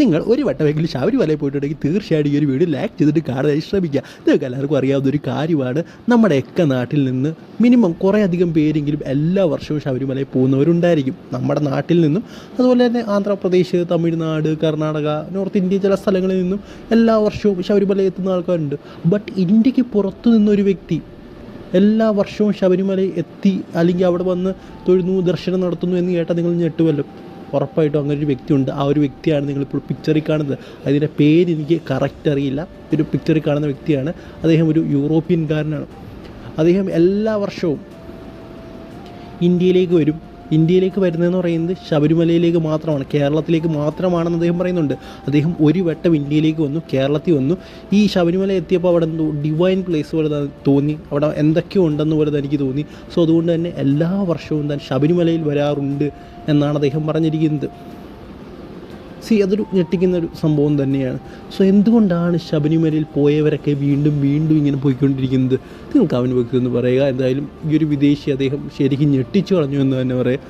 നിങ്ങൾ ഒരു വട്ടമെങ്കിലും ശബരിമലയിൽ പോയിട്ടുണ്ടെങ്കിൽ തീർച്ചയായിട്ടും ഈ ഒരു വീഡിയോ ലൈക്ക് ചെയ്തിട്ട് കാണാൻ ശ്രമിക്കുക. നിങ്ങൾക്ക് എല്ലാവർക്കും അറിയാവുന്ന ഒരു കാര്യമാണ്. നമ്മുടെയൊക്കെ നാട്ടിൽ നിന്ന് മിനിമം കുറേ അധികം പേരെങ്കിലും എല്ലാ വർഷവും ശബരിമലയിൽ പോകുന്നവരുണ്ടായിരിക്കും. നമ്മുടെ നാട്ടിൽ നിന്നും അതുപോലെ തന്നെ ആന്ധ്രാപ്രദേശ് തമിഴ്നാട് കർണാടക നോർത്ത് ഇന്ത്യ ചില സ്ഥലങ്ങളിൽ നിന്നും എല്ലാ വർഷവും ശബരിമലയിൽ എത്തുന്ന ആൾക്കാരുണ്ട്. ബട്ട് ഇന്ത്യയ്ക്ക് പുറത്തു നിന്നൊരു വ്യക്തി എല്ലാ വർഷവും ശബരിമല എത്തി അല്ലെങ്കിൽ അവിടെ വന്ന് തൊഴുന്നു ദർശനം നടത്തുന്നു എന്ന് കേട്ടാൽ നിങ്ങൾ ഞെട്ടുമല്ലോ ഉറപ്പായിട്ടും അങ്ങനെ ഒരു വ്യക്തിയുണ്ട്. ആ ഒരു വ്യക്തിയാണ് നിങ്ങളിപ്പോൾ പിക്ചറിൽ കാണുന്നത്. അതിന്റെ പേര് എനിക്ക് കറക്റ്റ് അറിയില്ല. ഒരു പിക്ചറിൽ കാണുന്ന വ്യക്തിയാണ്. അദ്ദേഹം ഒരു യൂറോപ്യൻകാരനാണ് അദ്ദേഹം എല്ലാ വർഷവും ഇന്ത്യയിലേക്ക് വരും. ഇന്ത്യയിലേക്ക് വരുന്നതെന്ന് പറയുന്നത് ശബരിമലയിലേക്ക് മാത്രമാണ് കേരളത്തിലേക്ക് മാത്രമാണെന്ന് അദ്ദേഹം പറയുന്നുണ്ട്. അദ്ദേഹം ഒരു വട്ടം ഇന്ത്യയിലേക്ക് വന്നു കേരളത്തിൽ വന്നു. ഈ ശബരിമല എത്തിയപ്പോൾ അവിടെ എന്തോ ഡിവൈൻ പ്ലേസ് പോലെ തോന്നി. അവിടെ എന്തൊക്കെയോ ഉണ്ടെന്ന് പോലെ എനിക്ക് തോന്നി. സോ അതുകൊണ്ട് തന്നെ എല്ലാ വർഷവും താൻ ശബരിമലയിൽ വരാറുണ്ട് എന്നാണ് അദ്ദേഹം പറഞ്ഞിരിക്കുന്നത്. സി അതൊരു ഞെട്ടിക്കുന്ന ഒരു സംഭവം തന്നെയാണ്. സോ എന്തുകൊണ്ടാണ് ശബരിമലയിൽ പോയവരൊക്കെ വീണ്ടും വീണ്ടും ഇങ്ങനെ പോയിക്കൊണ്ടിരിക്കുന്നത്? നിങ്ങൾക്ക് അവന് വെക്കുമെന്ന് പറയുക. എന്തായാലും ഈ ഒരു വിദേശി അദ്ദേഹം ശരിക്കും ഞെട്ടിച്ചു കളഞ്ഞു എന്ന് തന്നെ പറയാം.